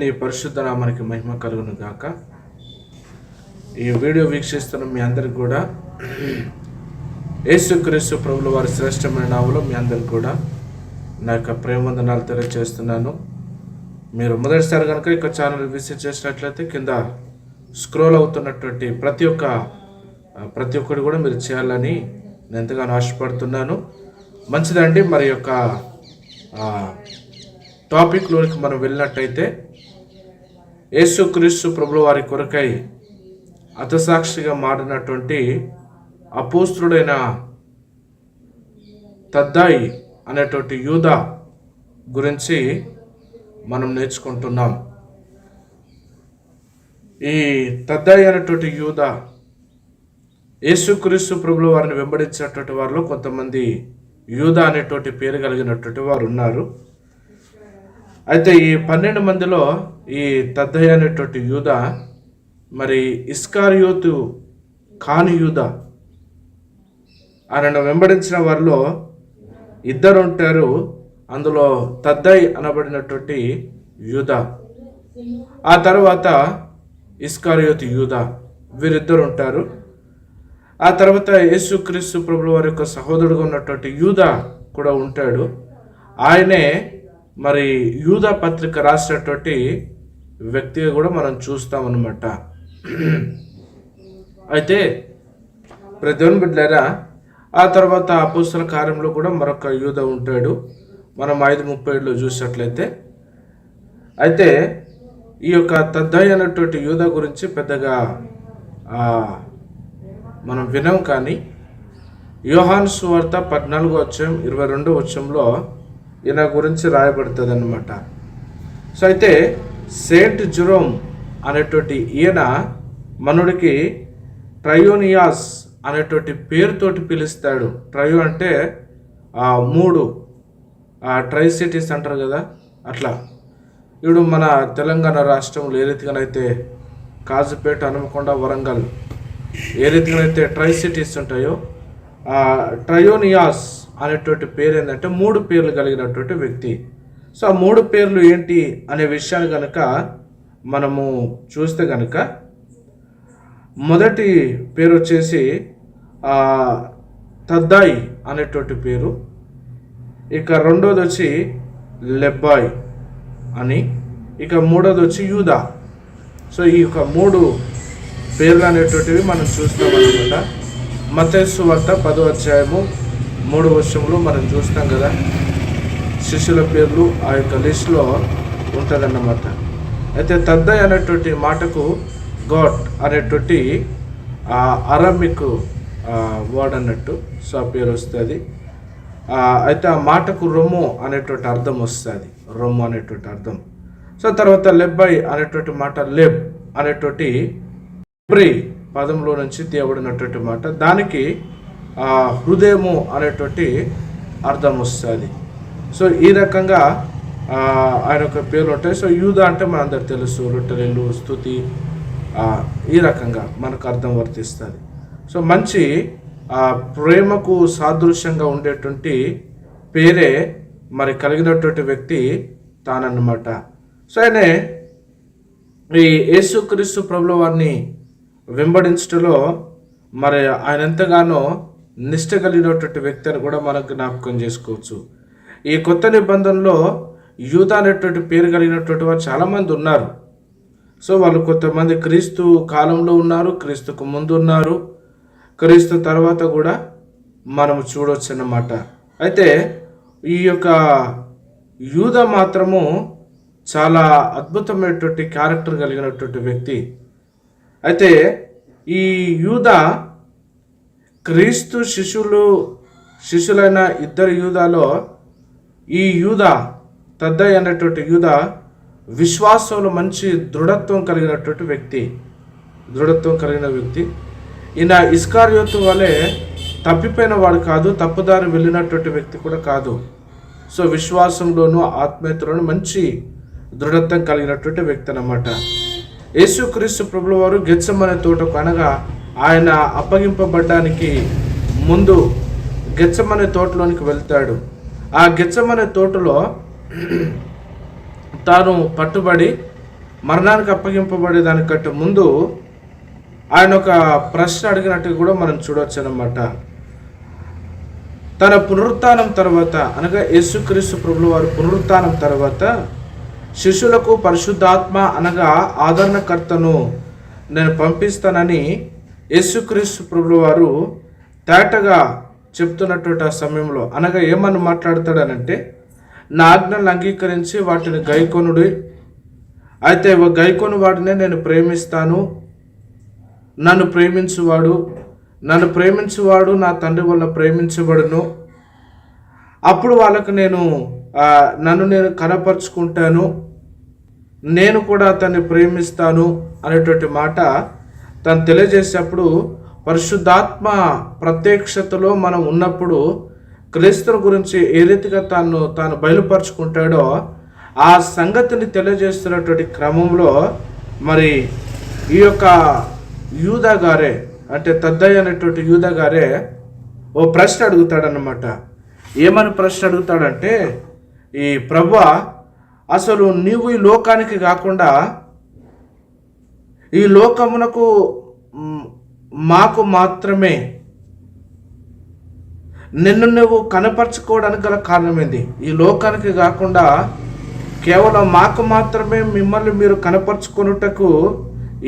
నీ పరిశుద్ధ నామానికి మహిమ కలుగును గాక. ఈ వీడియో వీక్షిస్తున్న మీ అందరికి కూడా యేసుక్రీస్తు ప్రభుల వారి శ్రేష్టమైన నావలో మీ అందరికి కూడా నా యొక్క ప్రేమవందనాలు తెలియజేస్తున్నాను. మీరు మొదటిసారి కనుక ఇక ఛానల్ విజిట్ చేసినట్లయితే కింద స్క్రోల్ అవుతున్నటువంటి ప్రతి ఒక్క ప్రతి ఒక్కటి కూడా మీరు చేయాలని నేను ఎంతగానో ఆశపడుతున్నాను. మంచిదండి మరి యొక్క టాపిక్లోనికి మనం వెళ్ళినట్టయితే యేసుక్రీస్తు ప్రభుల వారి కొరకై అతసాక్షిగా మారినటువంటి అపోస్తుడైన తద్దాయి అనేటువంటి యూద గురించి మనం నేర్చుకుంటున్నాం. ఈ తద్దాయి అనేటువంటి యూద యేసుక్రీస్తు ప్రభుల వారిని వెంబడించినటువంటి వారిలో కొంతమంది యూద అనేటువంటి పేరు కలిగినటువంటి వారు ఉన్నారు. అయితే ఈ పన్నెండు మందిలో ఈ తద్దయ్య అనేటువంటి యూధ మరి ఇస్కారియోతు కాని యూధ ఆయనను వెంబడించిన వారిలో ఇద్దరు ఉంటారు. అందులో తద్దయ్ అనబడినటువంటి యూధ ఆ తర్వాత ఇస్కారియోతు యూధ వీరిద్దరు ఉంటారు. ఆ తర్వాత యేసుక్రీస్తు ప్రభుల వారి యొక్క సహోదరుడుగా ఉన్నటువంటి యూధ కూడా ఉంటాడు. ఆయనే మరి యూదా పత్రిక రాసినటువంటి వ్యక్తిగా కూడా మనం చూస్తామన్నమాట. అయితే ప్రతివన్ బిడ్డారా ఆ తర్వాత అపుస్తల కార్యంలో కూడా మరొక యూద ఉంటాడు. మనం ఐదు ముప్పై ఏడులో చూసినట్లయితే. అయితే ఈ యొక్క తద్దయ్ అన్నటువంటి యూద గురించి పెద్దగా మనం వినం కానీ యోహాన్ సువార్త పద్నాలుగో వచ్చం ఇరవై రెండో వచ్చంలో ఈయన గురించి రాయబడుతుంది అనమాట సో అయితే సెయింట్ జురోమ్ అనేటువంటి ఈయన మనుడికి ట్రయోనియాస్ అనేటువంటి పేరుతోటి పిలుస్తాడు. ట్రయో అంటే ఆ మూడు ట్రై సిటీస్ అంటారు కదా అట్లా. ఇప్పుడు మన తెలంగాణ రాష్ట్రంలో ఏ రీతిగానైతే కాజుపేట హనుమకొండ వరంగల్ ఏ రీతిగానైతే ట్రై సిటీస్ ఉంటాయో ట్రయోనియాస్ అనేటువంటి పేరు ఏంటంటే మూడు పేర్లు కలిగినటువంటి వ్యక్తి. సో ఆ మూడు పేర్లు ఏంటి అనే విషయాన్ని కనుక మనము చూస్తే కనుక మొదటి పేరు వచ్చేసి తద్దాయ్ తద్దాయి అనేటువంటి పేరు. ఇక రెండోది వచ్చి లెబ్బాయ్ అని. ఇక మూడోది వచ్చి యూదా. సో ఈ యొక్క మూడు పేర్లు అనేటువంటివి మనం చూస్తాం అనమాట మతేసు వార్త పదో అధ్యాయము మూడు వర్షంలో మనం చూస్తాం కదా. శిష్యుల పేర్లు ఆ యొక్క లిస్టులో ఉంటుందన్నమాట. అయితే తద్దయ్ అనేటువంటి మాటకు గాడ్ అనేటువంటి అరబిక్ అరమిక్ వర్డ్ అన్నట్టు సో ఆ పేరు వస్తుంది. అయితే ఆ మాటకు రొమ్ము అనేటువంటి అర్థం వస్తుంది. రొమ్ము అనేటువంటి అర్థం. సో తర్వాత లెబ్బై అనేటువంటి మాట లెబ్ అనేటువంటి బ్రీ పదంలో నుంచి దేవుడు అన్నటువంటి మాట. దానికి హృదయము అనేటువంటి అర్థం వస్తుంది. సో ఈ రకంగా ఆయన యొక్క పేర్లు ఉంటాయి. సో యూద అంటే మన తెలుసు రొట్టెలు స్థుతి ఈ రకంగా మనకు అర్థం వర్తిస్తుంది. సో మంచి ప్రేమకు సాదృశ్యంగా ఉండేటువంటి పేరే మరి కలిగినటువంటి వ్యక్తి తానన్నమాట. సో ఆయనే ఈ యేసుక్రీస్తు ప్రభుల వారిని వెంబడించటంలో మరి ఆయన ఎంతగానో నిష్ట కలిగినటువంటి వ్యక్తి అని కూడా మనం జ్ఞాపకం చేసుకోవచ్చు. ఈ కొత్త నిబంధనలో యూత అనేటువంటి పేరు కలిగినటువంటి వారు చాలామంది ఉన్నారు. సో వాళ్ళు కొంతమంది క్రీస్తు కాలంలో ఉన్నారు క్రీస్తుకు ముందు ఉన్నారు. క్రీస్తు తర్వాత కూడా మనం చూడవచ్చు అన్నమాట అయితే ఈ యొక్క యూద మాత్రము చాలా అద్భుతమైనటువంటి క్యారెక్టర్ కలిగినటువంటి వ్యక్తి. అయితే ఈ యూద క్రీస్తు శిష్యులు శిష్యులైన ఇద్దరు యూదాలో ఈ యూద తద్దయ్య అనేటువంటి యూద విశ్వాసంలో మంచి దృఢత్వం కలిగినటువంటి వ్యక్తి. దృఢత్వం కలిగిన వ్యక్తి. ఈయన ఇస్కార్యోతు వలె తప్పిపోయిన వాడు కాదు తప్పుదారి వెళ్ళినటువంటి వ్యక్తి కూడా కాదు. సో విశ్వాసంలోనూ ఆత్మీయతలోనూ మంచి దృఢత్వం కలిగినటువంటి వ్యక్తి అన్నమాట. యేసుక్రీస్తు ప్రభుల వారు గెచ్చమనే తోటకు అనగా ఆయన అప్పగింపబడ్డానికి ముందు గెచ్చమనే తోటలోనికి వెళ్తాడు. ఆ గెచ్చమనే తోటలో తాను పట్టుబడి మరణానికి అప్పగింపబడే దానికంటే ముందు ఆయన ఒక ప్రశ్న అడిగినట్టు కూడా మనం చూడవచ్చు అనమాట తన పునరుత్నం తర్వాత అనగా యేసుక్రీస్తు ప్రభుల వారు పునరుత్నం తర్వాత శిష్యులకు పరిశుద్ధాత్మ అనగా ఆదరణకర్తను నేను పంపిస్తానని యేసుక్రీస్తు ప్రభు వారు తేటగా చెప్తున్నటువంటి ఆ సమయంలో అనగా ఏమని మాట్లాడతాడనంటే నా ఆజ్ఞలను అంగీకరించి వాటిని గైకొనుడి. అయితే గైకొని వాడినే నేను ప్రేమిస్తాను. నన్ను ప్రేమించువాడు నన్ను ప్రేమించువాడు నా తండ్రి వల్ల ప్రేమించబడును. అప్పుడు వాళ్ళకు నేను నన్ను నేను కనపరుచుకుంటాను. నేను కూడా అతన్ని ప్రేమిస్తాను అనేటువంటి మాట తను తెలియజేసేటప్పుడు పరిశుద్ధాత్మ ప్రత్యక్షతలో మనం ఉన్నప్పుడు క్రీస్తుల గురించి ఏ రీతిగా తాను తాను బయలుపరుచుకుంటాడో ఆ సంగతిని తెలియజేస్తున్నటువంటి క్రమంలో మరి ఈ యొక్క యూదా గారే అంటే తద్దయ్య అనేటువంటి యూదా గారే ఓ ప్రశ్న అడుగుతాడనమాట ఏమని ప్రశ్న అడుగుతాడంటే ఈ ప్రభు అసలు నీవు ఈ లోకానికి కాకుండా ఈ లోకమునకు మాకు మాత్రమే. నిన్ను నువ్వు కనపరచుకోవడానికి గల కారణం ఈ లోకానికి కాకుండా కేవలం మాకు మాత్రమే మిమ్మల్ని మీరు కనపరుచుకొనుటకు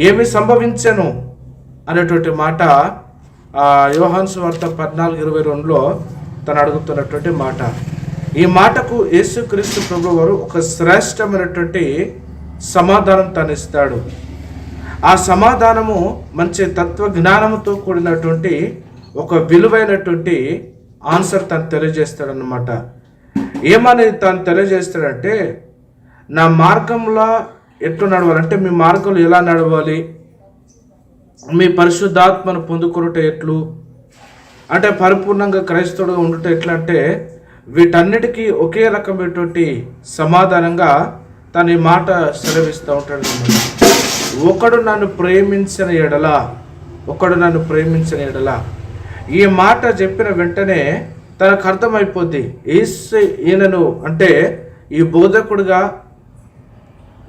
ఏమి సంభవించను? అనేటువంటి మాట యోహాన్స్ వార్త పద్నాలుగు ఇరవై రెండులో తను అడుగుతున్నటువంటి మాట. ఈ మాటకు యేసుక్రీస్తు ప్రభు వారు ఒక శ్రేష్టమైనటువంటి సమాధానం తను ఇస్తాడు ఆ సమాధానము మంచి తత్వ జ్ఞానముతో కూడినటువంటి ఒక విలువైనటువంటి ఆన్సర్ తను తెలియజేస్తాడనమాట ఏమని తను తెలియజేస్తాడంటే నా మార్గంలో ఎట్లు నడవాలంటే మీ మార్గంలో ఎలా నడవాలి? మీ పరిశుద్ధాత్మను పొందుకున్నట ఎట్లు? అంటే పరిపూర్ణంగా క్రైస్తవుడుగా ఉండటం ఎట్లా అంటే వీటన్నిటికీ ఒకే రకమైనటువంటి సమాధానంగా తన ఈ మాట సెలవిస్తూ ఉంటాడు ఒకడు నన్ను ప్రేమించిన ఎడల ఒకడు నన్ను ప్రేమించిన ఎడల ఈ మాట చెప్పిన వెంటనే తనకు అర్థమైపోద్ది ఏసు ఈయనను అంటే ఈ బోధకుడుగా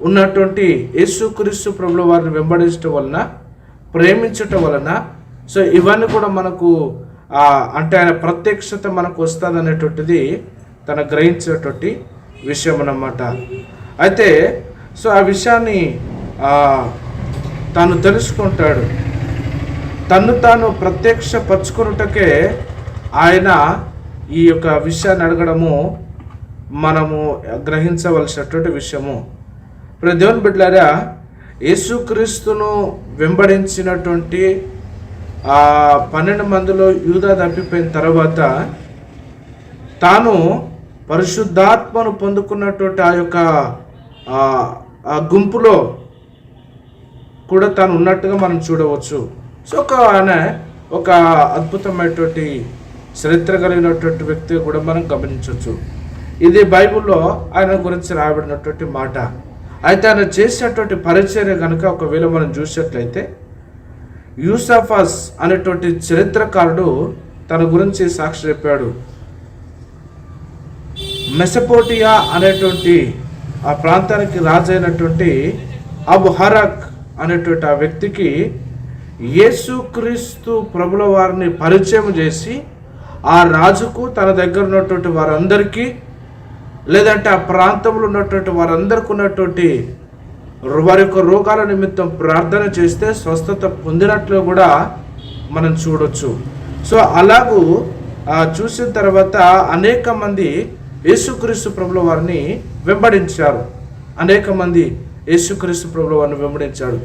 ఉన్నటువంటి యేసుక్రీస్తు ప్రభుల వారిని వెంబడించడం వలన ప్రేమించటం వలన సో ఇవన్నీ కూడా మనకు అంటే ఆయన ప్రత్యక్షత మనకు వస్తుంది అనేటువంటిది తన గ్రహించేటువంటి విషయం అన్నమాట. అయితే సో ఆ విషయాన్ని తాను తెలుసుకుంటాడు. తను తాను ప్రత్యక్ష పరుచుకున్నటకే ఆయన ఈ యొక్క విషయాన్ని అడగడము మనము గ్రహించవలసినటువంటి విషయము. ఇప్పుడు దేవుని బిడ్డలారా యేసుక్రీస్తును వెంబడించినటువంటి ఆ పన్నెండు మందిలో యూదా తప్పిపోయిన తర్వాత తాను పరిశుద్ధాత్మను పొందుకున్నటువంటి ఆ యొక్క ఆ, గుంపులో కూడా తాను ఉన్నట్టుగా మనం చూడవచ్చు. సో ఒక ఆయన ఒక అద్భుతమైనటువంటి చరిత్ర కలిగినటువంటి వ్యక్తి కూడా మనం గమనించవచ్చు. ఇది బైబిల్లో ఆయన గురించి రాయబడినటువంటి మాట. అయితే ఆయన చేసినటువంటి పరిచర్య కనుక ఒకవేళ మనం చూసినట్లయితే యూసఫస్ అనేటువంటి చరిత్రకారుడు తన గురించి సాక్షి చెప్పాడు. మెసపోటియా అనేటువంటి ఆ ప్రాంతానికి రాజైనటువంటి అబు హరక్ అనేటువంటి ఆ వ్యక్తికి యేసుక్రీస్తు ప్రభుల వారిని పరిచయం చేసి ఆ రాజుకు తన దగ్గర ఉన్నటువంటి వారందరికీ లేదంటే ఆ ప్రాంతంలో ఉన్నటువంటి వారందరికీ ఉన్నటువంటి వారి యొక్క రోగాల నిమిత్తం ప్రార్థన చేస్తే స్వస్థత పొందినట్లు కూడా మనం చూడొచ్చు. సో అలాగూ చూసిన తర్వాత అనేక మంది యేసుక్రీస్తు ప్రభుల వారిని వెంబడించారు. అనేక మంది యేసుక్రీస్తు ప్రభుల వారిని వెంబడించాడు.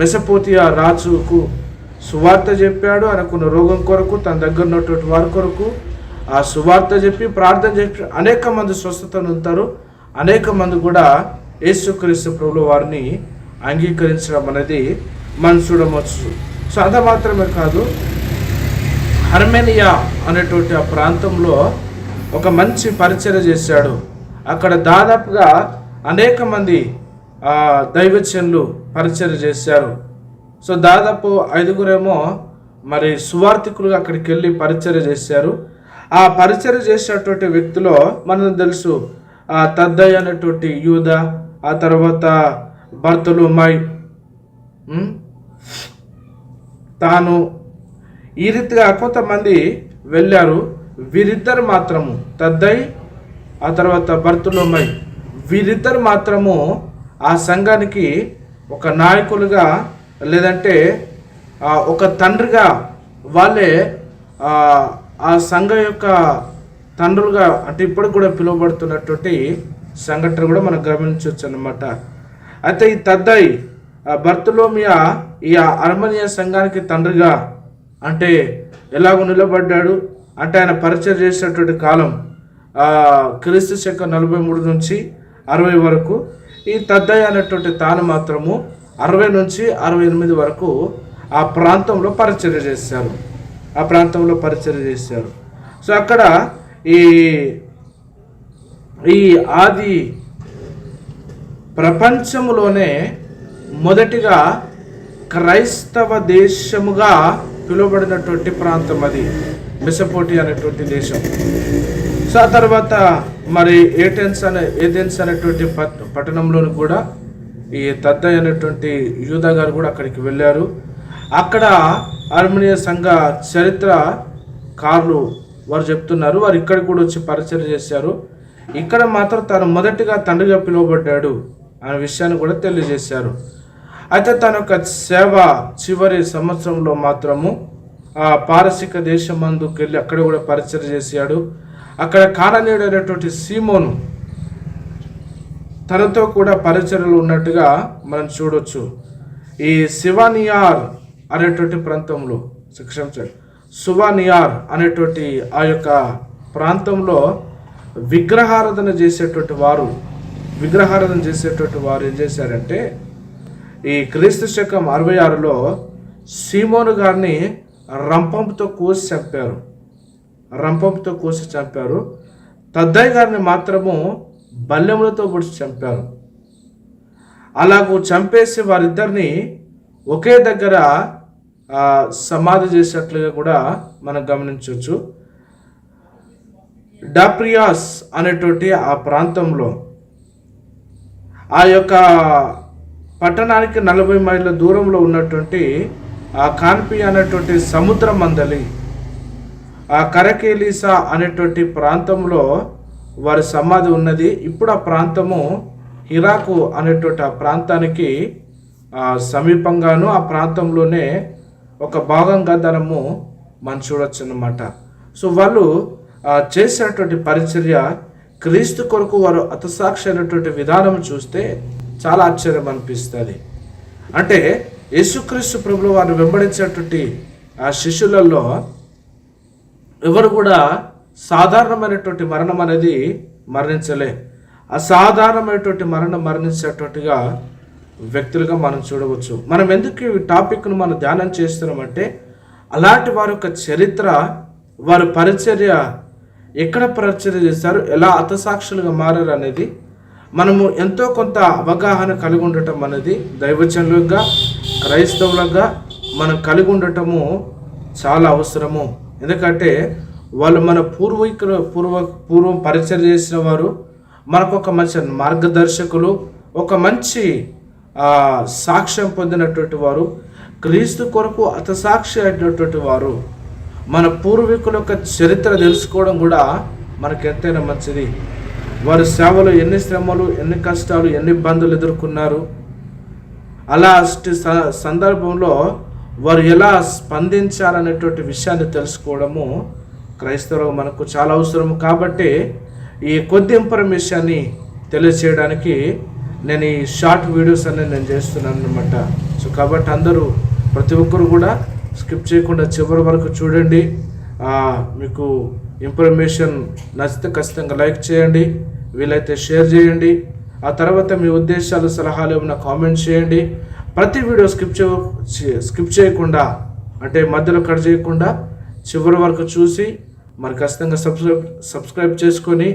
మెసపోతియా రాజుకు సువార్త చెప్పాడు అనుకున్న రోగం కొరకు తన దగ్గర ఉన్నటువంటి వారి కొరకు. ఆ సువార్త చెప్పి ప్రార్థన చెప్పి అనేక మంది స్వస్థతను ఉంటారు అనేక మంది కూడా యేసుక్రీస్తు ప్రభుల వారిని అంగీకరించడం అనేది మనం చూడవచ్చు. సో అంత మాత్రమే కాదు హర్మేనియా అనేటువంటి ఆ ప్రాంతంలో ఒక మంచి పరిచయం చేశాడు. అక్కడ దాదాపుగా అనేక మంది దైవచనులు పరిచయం చేశారు. సో దాదాపు ఐదుగురేమో మరి సువార్థికులుగా అక్కడికి వెళ్ళి పరిచయం చేశారు. ఆ పరిచయం చేసినటువంటి వ్యక్తిలో మనకు తెలుసు తద్దయ్య అనేటువంటి యూద ఆ తర్వాత భర్తలు మై తాను ఈ రీతిగా కొంతమంది వెళ్ళారు. వీరిద్దరు మాత్రము తద్దై ఆ తర్వాత భర్తలోమై వీరిద్దరు మాత్రము ఆ సంఘానికి ఒక నాయకులుగా లేదంటే ఒక తండ్రిగా వాళ్ళే ఆ సంఘం యొక్క తండ్రులుగా అంటే ఇప్పటికి కూడా పిలువబడుతున్నటువంటి సంఘటన కూడా మనం గమనించవచ్చు అనమాట అయితే ఈ తద్దాయి భర్తలోమియా బర్తలోమియా ఈ అర్మనియా సంఘానికి తండ్రిగా అంటే ఎలాగో నిలబడ్డాడు అంటే ఆయన పరిచయం చేసినటువంటి కాలం క్రీస్తు శకం నలభై మూడు నుంచి అరవై వరకు ఈ తద్దయ్య అనేటువంటి తాను మాత్రము అరవై నుంచి అరవై ఎనిమిది వరకు ఆ ప్రాంతంలో పరిచర్య చేశారు. ఆ ప్రాంతంలో పరిచర్య చేశారు. సో అక్కడ ఈ ఈ ఆది ప్రపంచములోనే మొదటిగా క్రైస్తవ దేశముగా పిలువబడినటువంటి ప్రాంతం అది మెసపోటి అనేటువంటి దేశం. సో ఆ తర్వాత మరి ఏటెన్స్ అనే ఏథెన్స్ అనేటువంటి పట్ పట్టణంలోని కూడా ఈ తద్ద అనేటువంటి యూదా గారు కూడా అక్కడికి వెళ్ళారు. అక్కడ ఆర్మేనియా సంఘ చరిత్ర కార్లు వారు చెప్తున్నారు. వారు ఇక్కడ కూడా వచ్చి పరిచయం చేశారు. ఇక్కడ మాత్రం తను మొదటిగా తండ్రిగా పిలువబడ్డాడు అనే విషయాన్ని కూడా తెలియజేశారు. అయితే తన యొక్క సేవ చివరి సంవత్సరంలో మాత్రము ఆ పారసిక దేశమందుకు వెళ్ళి అక్కడ కూడా పరిచయం చేశాడు. అక్కడ కారణీయుడైనటువంటి సీమోను తనతో కూడా పరిచయలు ఉన్నట్టుగా మనం చూడొచ్చు. ఈ శివానియార్ అనేటువంటి ప్రాంతంలో క్షమించండి సువానియార్ అనేటువంటి ఆ యొక్క ప్రాంతంలో విగ్రహారాధన చేసేటువంటి వారు విగ్రహారాధన చేసేటువంటి వారు ఏం చేశారంటే ఈ క్రీస్తు శకం అరవై ఆరులో సీమోను గారిని రంపంతో కోసి చంపారు. రంపంతో కోసి చంపారు. తద్దయ్య గారిని మాత్రము బల్లెములతో పొడిచి చంపారు. అలాగూ చంపేసి వారిద్దరిని ఒకే దగ్గర సమాధి చేసినట్లుగా కూడా మనం గమనించవచ్చు. డాప్రియాస్ అనేటువంటి ఆ ప్రాంతంలో ఆ యొక్క పట్టణానికి నలభై మైళ్ళ దూరంలో ఉన్నటువంటి ఆ కాన్పి అనేటువంటి సముద్ర మందలి ఆ కరకేలీసా అనేటువంటి ప్రాంతంలో వారి సమాధి ఉన్నది. ఇప్పుడు ఆ ప్రాంతము ఇరాకు అనేటువంటి ఆ ప్రాంతానికి సమీపంగాను ఆ ప్రాంతంలోనే ఒక భాగంగా ధనము మనం చూడొచ్చు అన్నమాట సో వాళ్ళు చేసినటువంటి పరిచర్య క్రీస్తు కొరకు వారు అతసాక్షి అయినటువంటి విధానం చూస్తే చాలా ఆశ్చర్యం అనిపిస్తుంది. అంటే యేసుక్రీస్తు ప్రభులు వారిని వెంబడించినటువంటి ఆ శిష్యులలో ఎవరు కూడా సాధారణమైనటువంటి మరణం అనేది మరణించలే. అసాధారణమైనటువంటి మరణం మరణించేటట్టుగా వ్యక్తులుగా మనం చూడవచ్చు. మనం ఎందుకు ఈ టాపిక్ను మనం ధ్యానం చేస్తున్నామంటే అలాంటి వారి యొక్క చరిత్ర వారి పరిచర్య ఎక్కడ పరిచయం చేస్తారు ఎలా అతసాక్షులుగా మారారు అనేది మనము ఎంతో కొంత అవగాహన కలిగి ఉండటం అనేది దైవజనులుగా క్రైస్తవులుగా మనం కలిగి ఉండటము చాలా అవసరము. ఎందుకంటే వాళ్ళు మన పూర్వీకులు పూర్వ పూర్వం పరిచయం చేసిన వారు మనకు ఒక మంచి మార్గదర్శకులు ఒక మంచి సాక్ష్యం పొందినటువంటి వారు క్రీస్తు కొరకు అతసాక్షి అయినటువంటి వారు. మన పూర్వీకుల యొక్క చరిత్ర తెలుసుకోవడం కూడా మనకు ఎంతైనా మంచిది. వారి సేవలో ఎన్ని శ్రమలు ఎన్ని కష్టాలు ఎన్ని ఇబ్బందులు ఎదుర్కొన్నారు. అలాంటి స- సందర్భంలో వారు ఎలా స్పందించాలనేటువంటి విషయాన్ని తెలుసుకోవడము క్రైస్తవులు మనకు చాలా అవసరం కాబట్టి ఈ కొద్ది ఇన్ఫర్మేషన్ని తెలియచేయడానికి నేను ఈ షార్ట్ వీడియోస్ అనేది నేను చేస్తున్నాను అనమాట సో కాబట్టి అందరూ ప్రతి ఒక్కరు కూడా స్కిప్ చేయకుండా చివరి వరకు చూడండి. మీకు ఇన్ఫర్మేషన్ నచ్చితే ఖచ్చితంగా లైక్ చేయండి వీలైతే షేర్ చేయండి. ఆ తర్వాత మీ ఉద్దేశాలు సలహాలు ఏమైనా కామెంట్ చేయండి. ప్రతి వీడియో స్కిప్ చే స్కిప్ చేయకుండా అంటే మధ్యలో కట్ చేయకుండా చివరి వరకు చూసి మరి ఖచ్చితంగా సబ్స్క్రైబ్ సబ్స్క్రైబ్ చేసుకొని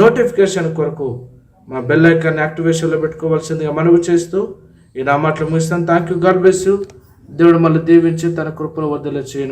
నోటిఫికేషన్ కొరకు మా బెల్ ఐకాన్ యాక్టివేషన్లో పెట్టుకోవాల్సిందిగా మనవి చేస్తూ ఈ నా మాటలు ముగిస్తాను. Thank you God bless you దేవుడు మళ్ళీ దీవించి తన కృపలు వద్దలు చేయను